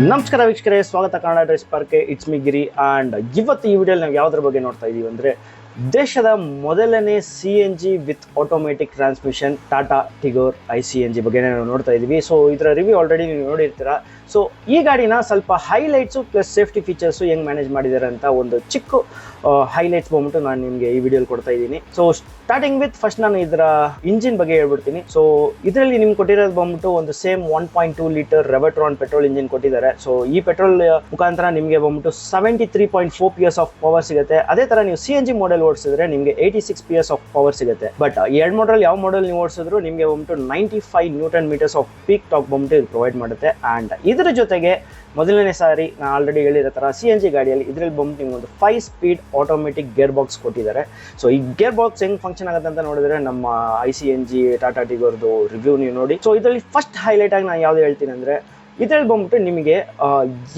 ನಮಸ್ಕಾರ ವೀಕ್ಷಕರೇ, ಸ್ವಾಗತ Kannada drive spark it's me Giri and ಇವತ್ತು ಈ ವಿಡಿಯೋಲಿ ನಾವು ಯಾವುದ್ರ ಬಗ್ಗೆ ನೋಡ್ತಾ ಇದ್ದೀವಿ ಅಂದರೆ, ದೇಶದ ಮೊದಲನೇ C N G with automatic transmission Tata Tigor I C N G ಬಗ್ಗೆ ನಾವು ನೋಡ್ತಾ ಇದ್ದೀವಿ ಸೊ ಇದರ ರಿವ್ಯೂ ಆಲ್ರೆಡಿ ನೀವು ನೋಡಿರ್ತೀರಾ. ಸೊ ಈ ಗಾಡಿನ ಸ್ವಲ್ಪ ಹೈಲೈಟ್ಸು ಪ್ಲಸ್ ಸೇಫ್ಟಿ ಫೀಚರ್ಸು ಹೆಂಗೆ ಮ್ಯಾನೇಜ್ ಮಾಡಿದ್ದಾರೆ ಅಂತ ಒಂದು ಚಿಕ್ಕ ಹೈಲೈಟ್ಸ್ ಬಂದ್ಬಿಟ್ಟು ನಾನು ನಿಮಗೆ ಈ ವಿಡಿಯೋಲಿ ಕೊಡ್ತಾ ಇದ್ದೀನಿ. ಸೊ ಸ್ಟಾರ್ಟಿಂಗ್ ವಿತ್ ಫಸ್ಟ್ ನಾನು ಇದರ ಇಂಜಿನ್ ಬಗ್ಗೆ ಹೇಳ್ಬಿಡ್ತೀನಿ. ಸೊ ಇದರಲ್ಲಿ ನಿಮ್ಗೆ ಕೊಟ್ಟಿರೋದು ಬಂದ್ಬಿಟ್ಟು ಒಂದು same one point two litre Revotron petrol engine ಕೊಟ್ಟಿದ್ದಾರೆ. ಸೊ ಈ ಪೆಟ್ರೋಲ್ ಮುಖಾಂತರ ನಿಮಗೆ ಬಂದ್ಬಿಟ್ಟು seventy three point four P S of power ಸಿಗುತ್ತೆ. ಅದೇ ತರ ನೀವು ಸಿ ಎನ್ ಜಿ ಮಾಡೆಲ್ ಓಡಿಸಿದ್ರೆ ನಿಮಗೆ eighty six PS of power power ಸಿಗುತ್ತೆ. ಬಟ್ ಎರಡು ಮಾಡಲ್ ಯಾವ ಮಾಡೆಲ್ ನೀವು ಓಡಿಸಿದ್ರು ನಿಮಗೆ ಬಂದ್ಬಿಟ್ಟು ninety five newton metres of peak torque ಬಂದ್ಬಿಟ್ಟು ಇದು ಪ್ರೊವೈಡ್ ಮಾಡುತ್ತೆ. ಆ್ಯಂಡ್ ಇದರ ಜೊತೆಗೆ ಮೊದಲನೇ ಸಾರಿ ನಾನು ಆಲ್ರೆಡಿ ಹೇಳಿರೋ ಥರ ಸಿ ಎನ್ ಜಿ ಗಾಡಿಯಲ್ಲಿ ಇದರಲ್ಲಿ ಬಂದು ನಿಮ್ಗೆ ಒಂದು five speed automatic gear box ಕೊಟ್ಟಿದ್ದಾರೆ. ಸೊ ಈ ಗೇರ್ ಬಾಕ್ಸ್ ಹೆಂಗೆ ಫಂಕ್ಷನ್ ಆಗುತ್ತೆ ಅಂತ ನೋಡಿದ್ರೆ ನಮ್ಮ I C N G Tata ಟಿಗೋರ್ದು review ನೀವು ನೋಡಿ. ಸೊ ಇದರಲ್ಲಿ ಫಸ್ಟ್ ಹೈಲೈಟ್ ಆಗಿ ನಾನು ಯಾವ್ದು ಹೇಳ್ತೀನಿ ಅಂದರೆ, ಇದರಲ್ಲಿ ಬಂದ್ಬಿಟ್ಟು ನಿಮಗೆ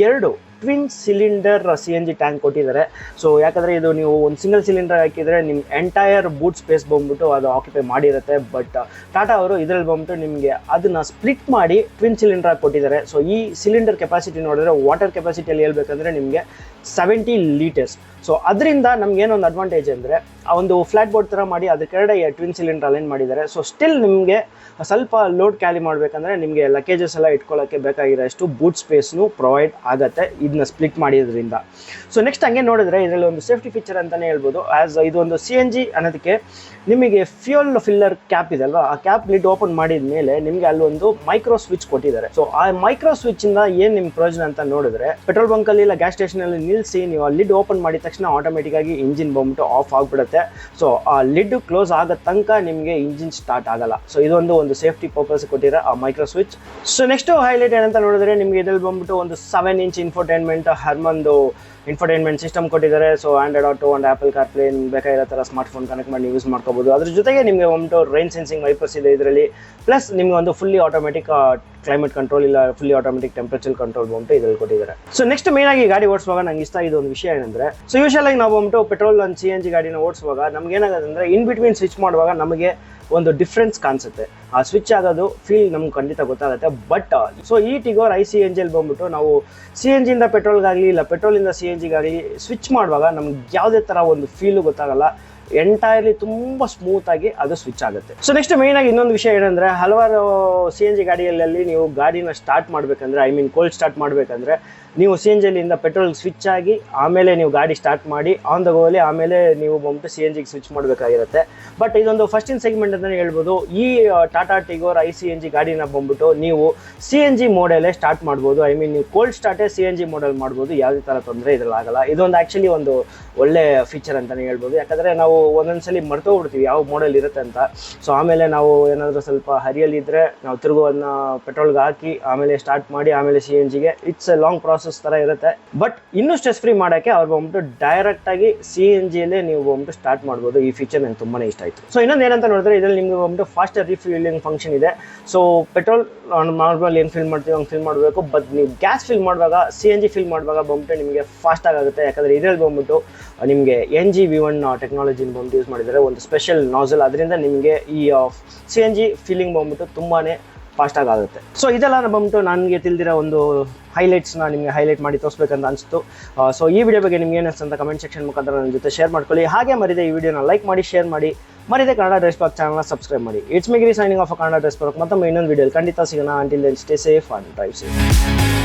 ಎರಡು twin cylinder C N G tank ಕೊಟ್ಟಿದ್ದಾರೆ. ಸೊ ಯಾಕಂದರೆ ಇದು ನೀವು ಒಂದು ಸಿಂಗಲ್ ಸಿಲಿಂಡರ್ ಹಾಕಿದರೆ ನಿಮ್ಮ ಎಂಟೈರ್ ಬೂಟ್ ಸ್ಪೇಸ್ ಬಂದ್ಬಿಟ್ಟು ಅದು ಆಕ್ಯುಪೈ ಮಾಡಿರುತ್ತೆ. ಬಟ್ ಟಾಟಾ ಅವರು ಇದರಲ್ಲಿ ಬಂದ್ಬಿಟ್ಟು ನಿಮಗೆ ಅದನ್ನು ಸ್ಪ್ಲಿಟ್ ಮಾಡಿ ಟ್ವಿನ್ ಸಿಲಿಂಡರ್ ಆಗಿ ಕೊಟ್ಟಿದ್ದಾರೆ. ಸೊ ಈ ಸಿಲಿಂಡರ್ ಕೆಪಾಸಿಟಿ ನೋಡಿದ್ರೆ ವಾಟರ್ ಕೆಪಾಸಿಟಿಯಲ್ಲಿ ಹೇಳ್ಬೇಕಂದ್ರೆ ನಿಮಗೆ ಸೆವೆಂಟಿ ಲೀಟರ್ಸ್ ಸೊ ಅದರಿಂದ ನಮ್ಗೆ ಏನೊಂದು ಅಡ್ವಾಂಟೇಜ್ ಅಂದರೆ, ಆ ಒಂದು ಫ್ಲಾಟ್ ಬೋರ್ಡ್ ಥರ ಮಾಡಿ ಅದ್ರ ಕೆಳಗಡೆ ಟ್ವಿನ್ ಸಿಲಿಂಡರ್ ಅಲೈನ್ ಮಾಡಿದ್ದಾರೆ. ಸೊ ಸ್ಟಿಲ್ ನಿಮಗೆ ಸ್ವಲ್ಪ ಲೋಡ್ ಕ್ಯಾರಿ ಮಾಡಬೇಕಂದ್ರೆ ನಿಮಗೆ ಲಗೇಜಸ್ ಎಲ್ಲ ಇಟ್ಕೊಳ್ಳೋಕ್ಕೆ ಬೇಕಾಗಿರೋಷ್ಟು ಬೂಟ್ ಸ್ಪೇಸ್ನು ಪ್ರೊವೈಡ್ ಆಗುತ್ತೆ ಇದನ್ನ ಸ್ಪ್ಲಿಟ್ ಮಾಡಿದ್ರಿಂದ. ಸೊ ನೆಕ್ಸ್ಟ್ ಹಂಗೆ ನೋಡಿದ್ರೆ ಇದರಲ್ಲಿ ಒಂದು ಸೇಫ್ಟಿ ಫೀಚರ್ ಅಂತಲೇ ಹೇಳ್ಬೋದು. ಆ್ಯಸ್ ಇದೊಂದು ಸಿ ಎನ್ ಜಿ ಅನ್ನೋದಕ್ಕೆ ನಿಮಗೆ ಫ್ಯೂಯಲ್ ಫಿಲ್ಲರ್ ಕ್ಯಾಪ್ ಇದೆ ಅಲ್ವಾ? ಆ ಕ್ಯಾಪ್ ಲಿಡ್ ಓಪನ್ ಮಾಡಿದ ಮೇಲೆ ನಿಮಗೆ ಅಲ್ಲೊಂದು ಮೈಕ್ರೋ ಸ್ವಿಚ್ ಕೊಟ್ಟಿದ್ದಾರೆ. ಸೊ ಆ ಮೈಕ್ರೋ ಸ್ವಿಚ್ ಇಂದ ಏನು ನಿಮ್ಮ ಪ್ರಯೋಜನ ಅಂತ ನೋಡಿದ್ರೆ ಪೆಟ್ರೋಲ್ ಬಂಕಲ್ಲಿ ಇಲ್ಲ ಗ್ಯಾಸ್ ಸ್ಟೇಷನ್ ಅಲ್ಲಿ ನಿಲ್ಲಿಸಿ ನೀವು ಆ ಲಿಡ್ ಓಪನ್ ಮಾಡಿದ ತಕ್ಷಣ ಆಟೋಮೆಟಿಕ್ ಆಗಿ ಇಂಜಿನ್ ಬಂದ್ಬಿಟ್ಟು ಆಫ್ ಆಗಿಬಿಡುತ್ತೆ. ಸೊ ಆ ಲಿಡ್ ಕ್ಲೋಸ್ ಆಗೋ ತನಕ ನಿಮಗೆ ಇಂಜಿನ್ ಸ್ಟಾರ್ಟ್ ಆಗಲ್ಲ. ಸೊ ಇದೊಂದು ಒಂದು ಸೇಫ್ಟಿ ಪರ್ಪಸ್ ಕೊಟ್ಟಿರೋ ಆ micro switch so next highlight ಏನಂತ ನೋಡಿದ್ರೆ ನಿಮಗೆ ಇದ್ರಲ್ಲಿ ಬಂದ್ಬಿಟ್ಟು ಒಂದು ಸೆವೆನ್ ಇಂಚ್ ಇನ್ಫೋಟೈನ್ಮೆಂಟ್ ಹರ್ಮಂದು ಇನ್ಫೋಟೈನ್ಮೆಂಟ್ ಸಿಸ್ಟಮ್ ಕೊಟ್ಟಿದ್ದಾರೆ. So Android Auto and Apple car play ಬೇಕಾಗಿರೋ ಥರ ಸ್ಮಾರ್ಟ್ ಫೋನ್ ಕನೆಕ್ಟ್ ಮಾಡಿ ಯೂಸ್ ಮಾಡ್ಕೋಬೋದು. ಅದ್ರ ಜೊತೆಗೆ ನಿಮಗೆ ಒಂದು ರೈನ್ ಸೆನ್ಸಿಂಗ್ ವೈಪರ್ಸ್ ಇದೆ ಇದರಲ್ಲಿ. ಪ್ಲಸ್ ನಿಮಗೆ ಒಂದು ಫುಲ್ಲಿ ಆಟೋಮೆಟಿಕ್ ಕ್ಲೈಮೇಟ್ ಕಂಟ್ರೋಲ್ ಇಲ್ಲ ಫುಲ್ಲಿ ಆಟೋಮೆಟಿಕ್ ಟೆಂಪರೇಚರ್ ಕಂಟ್ರೋಲ್ ಬಂದ್ಬಿಟ್ಟು ಇದರಲ್ಲಿ ಕೊಟ್ಟಿದ್ದಾರೆ. ಸೊ ನೆಕ್ಸ್ಟ್ ಮೇನ್ ಆಗಿ ಗಾಡಿ ಓಡಿಸುವಾಗ ನಂಗೆ ಇಷ್ಟ ಇದು ಒಂದು ವಿಷಯ ಏನಂದ್ರೆ ಸೊ ಯೂಶಲ್ ಆಗಿ ನಾವು ಬಂದ್ಬಿಟ್ಟು petrol and C N G ಗಾಡಿನ ಓಡಿಸುವಾಗ ನಮ್ಗೆ ಏನಾಗುತ್ತೆ ಅಂದ್ರೆ ಇನ್ ಬಿಟ್ವೀನ್ ಸ್ವಿಚ್ ಮಾಡುವಾಗ ನಮಗೆ ಒಂದು ಡಿಫ್ರೆನ್ಸ್ ಕಾಣಿಸುತ್ತೆ. ಆ ಸ್ವಿಚ್ ಆಗೋದು ಫೀಲ್ ನಮ್ಗೆ ಖಂಡಿತ ಗೊತ್ತಾಗುತ್ತೆ ಬಟ್ ಸೊ ಈ ಟಿಗೋರ್ ಐ ಸಿ ಎನ್ ಜಿಯಲ್ಲಿ ಬಂದ್ಬಿಟ್ಟು ನಾವು ಸಿ ಎನ್ ಜಿಯಿಂದ ಪೆಟ್ರೋಲ್ಗಾಗಲಿ ಇಲ್ಲ ಪೆಟ್ರೋಲಿಂದ ಸಿ ಎನ್ ಜಿಗಾಗಲಿ ಸ್ವಿಚ್ ಮಾಡುವಾಗ ನಮ್ಗೆ ಯಾವುದೇ ಥರ ಒಂದು ಫೀಲು ಗೊತ್ತಾಗಲ್ಲ. ಎಂಟೈರ್ಲಿ ತುಂಬ ಸ್ಮೂತ್ ಆಗಿ ಅದು ಸ್ವಿಚ್ ಆಗುತ್ತೆ. ಸೊ ನೆಕ್ಸ್ಟ್ ಮೇನ್ ಆಗಿ ಇನ್ನೊಂದು ವಿಷಯ ಏನಂದ್ರೆ, ಹಲವಾರು ಸಿ ಎನ್ ಜಿ ಗಾಡಿಯಲ್ಲಿ ನೀವು ಗಾಡಿನ ಸ್ಟಾರ್ಟ್ ಮಾಡ್ಬೇಕಂದ್ರೆ ಐ ಮೀನ್ ಕೋಲ್ಡ್ ಸ್ಟಾರ್ಟ್ ಮಾಡ್ಬೇಕಂದ್ರೆ, ನೀವು ಸಿ ಎನ್ ಜಿಲಿಂದ ಪೆಟ್ರೋಲ್ ಸ್ವಿಚ್ ಆಗಿ ಆಮೇಲೆ ನೀವು ಗಾಡಿ ಸ್ಟಾರ್ಟ್ ಮಾಡಿ ಆನ್ ದ ಗೋಲಿ ಆಮೇಲೆ ನೀವು ಬಂದ್ಬಿಟ್ಟು ಸಿ ಎನ್ ಜಿಗೆ ಸ್ವಿಚ್ ಮಾಡಬೇಕಾಗಿರುತ್ತೆ. ಬಟ್ ಇದೊಂದು ಫಸ್ಟ್ ಇನ್ ಸೆಗ್ಮೆಂಟ್ ಅಂತಲೇ ಹೇಳ್ಬೋದು. ಈ Tata Tigor I C N G ಗಾಡಿನ ಬಂದ್ಬಿಟ್ಟು ನೀವು ಸಿ ಎನ್ ಜಿ ಮೋಡಲೇ ಸ್ಟಾರ್ಟ್ ಮಾಡ್ಬೋದು. ಐ ಮೀನ್ ನೀವು ಕೋಲ್ಡ್ ಸ್ಟಾರ್ಟೇ ಸಿ ಎನ್ ಜಿ ಮೋಡಲ್ ಮಾಡ್ಬೋದು. ಯಾವುದೇ ಥರ ತೊಂದರೆ ಇದ್ರಲ್ಲಿ ಆಗಲ್ಲ ಇದೊಂದು ಆ್ಯಕ್ಚುಲಿ ಒಂದು ಒಳ್ಳೆ ಫೀಚರ್ ಅಂತಲೇ ಹೇಳ್ಬೋದು. ಯಾಕಂದರೆ ನಾವು ಒಂದೊಂದ್ಸಲಿ ಮರ್ತೋಗ್ಬಿಡ್ತೀವಿ ಯಾವ ಮಾಡೆಲ್ ಇರುತ್ತೆ ಅಂತ. ಸೊ ಆಮೇಲೆ ನಾವು ಏನಾದರೂ ಸ್ವಲ್ಪ ಹರಿಯಲ್ಲಿದ್ದರೆ ನಾವು ತಿರುಗು ಅದನ್ನ ಪೆಟ್ರೋಲ್ಗೆ ಹಾಕಿ, ಆಮೇಲೆ ಸ್ಟಾರ್ಟ್ ಮಾಡಿ, ಆಮೇಲೆ ಸಿ ಎನ್ ಜಿಗೆ ಇಟ್ಸ್ ಎ ಲಾಂಗ್ ಪ್ರಾಸೆಸ್ ಥರ ಇರುತ್ತೆ. ಬಟ್ ಇನ್ನೂ ಸ್ಟ್ರೆಸ್ ಫ್ರೀ ಮಾಡೋಕ್ಕೆ ಅವ್ರು ಬಂದ್ಬಿಟ್ಟು ಡೈರೆಕ್ಟಾಗಿ ಸಿ ಎನ್ ಜಿಯಲ್ಲೇ ನೀವು ಬಂದ್ಬಿಟ್ಟು ಸ್ಟಾರ್ಟ್ ಮಾಡ್ಬೋದು. ಈ ಫೀಚರ್ ನನಗೆ ತುಂಬಾ ಇಷ್ಟ ಆಯಿತು. ಸೊ ಇನ್ನೊಂದು ಏನಂತ ನೋಡಿದ್ರೆ ಇದರಲ್ಲಿ ನಿಮಗೆ ಬಂದ್ಬಿಟ್ಟು ಫಾಸ್ಟರ್ ರೀಫಿಲ್ಲಿಂಗ್ ಫಂಕ್ಷನ್ ಇದೆ. ಸೊ ಪೆಟ್ರೋಲ್ ನಾರ್ಮಲ್ ಏನು ಫಿಲ್ ಮಾಡ್ತೀವಿ, ಹಂಗೆ ಫಿಲ್ ಮಾಡಬೇಕು. ಬಟ್ ನೀವು ಗ್ಯಾಸ್ ಫಿಲ್ ಮಾಡುವಾಗ ಸಿ ಎನ್ ಜಿ ಫಿಲ್ ಮಾಡುವಾಗ ಬಂದ್ಬಿಟ್ಟು ನಿಮಗೆ ಫಾಸ್ಟ್ ಆಗುತ್ತೆ. ಯಾಕಂದರೆ ಇದರಲ್ಲಿ ಬಂದ್ಬಿಟ್ಟು ನಿಮಗೆ ಎನ್ ಜಿ ವಿ ಒನ್ ಟೆಕ್ನಾಲಜಿನ ಬಂದು ಯೂಸ್ ಮಾಡಿದ್ದಾರೆ. ಒಂದು ಸ್ಪೆಷಲ್ ನಾಸಲ್ ಅದರಿಂದ ನಿಮಗೆ ಈ ಸಿ ಎನ್ ಜಿ ಫೀಲಿಂಗ್ ಬಂದ್ಬಿಟ್ಟು ತುಂಬಾ ಫಾಸ್ಟಾಗಿ ಆಗುತ್ತೆ. ಸೊ ಇದೆಲ್ಲ ಬಂದ್ಬಿಟ್ಟು ನನಗೆ ತಿಳಿದಿರೋ ಒಂದು ಹೈಲೈಟ್ಸ್ನ ನಿಮಗೆ ಹೈಲೈಟ್ ಮಾಡಿ ತೋರಿಸ್ಬೇಕಂತ ಅನಿಸ್ತು. ಸೊ ಈ ವಿಡಿಯೋ ಬಗ್ಗೆ ನಿಮ್ಗೆ ಏನು ಅಂತ ಕಮೆಂಟ್ ಸೆಕ್ಷನ್ ಮುಖಾಂತರ ನನ್ನ ಜೊತೆ ಶೇರ್ ಮಾಡ್ಕೊಳ್ಳಿ. ಹಾಗೆ ಮರಿದೆ ಈ ವಿಡಿಯೋನ ಲೈಕ್ ಮಾಡಿ ಶೇರ್ ಮಾಡಿ. ಮರಿದೆ ಕನ್ನಡ ಡ್ರೆಸ್ ಪಾಕ್ ಚಾನಲ್ನ ಸಬ್ಸ್ಕ್ರೈಬ್ ಮಾಡಿ. ಇಟ್ಸ್ ಮೇಗ್ರಿ ಸೈನಿಂಗ್ ಆಫ್ ಕನ್ನಡ ಡ್ರೆಸ್ ಪಾಕ್ ಮತ್ತೊಮ್ಮೆ ಇನ್ನೊಂದು ವಿಡಿಯೋ ಖಂಡಿತ ಸಿಗೋಣ. Until stay safe and drive safe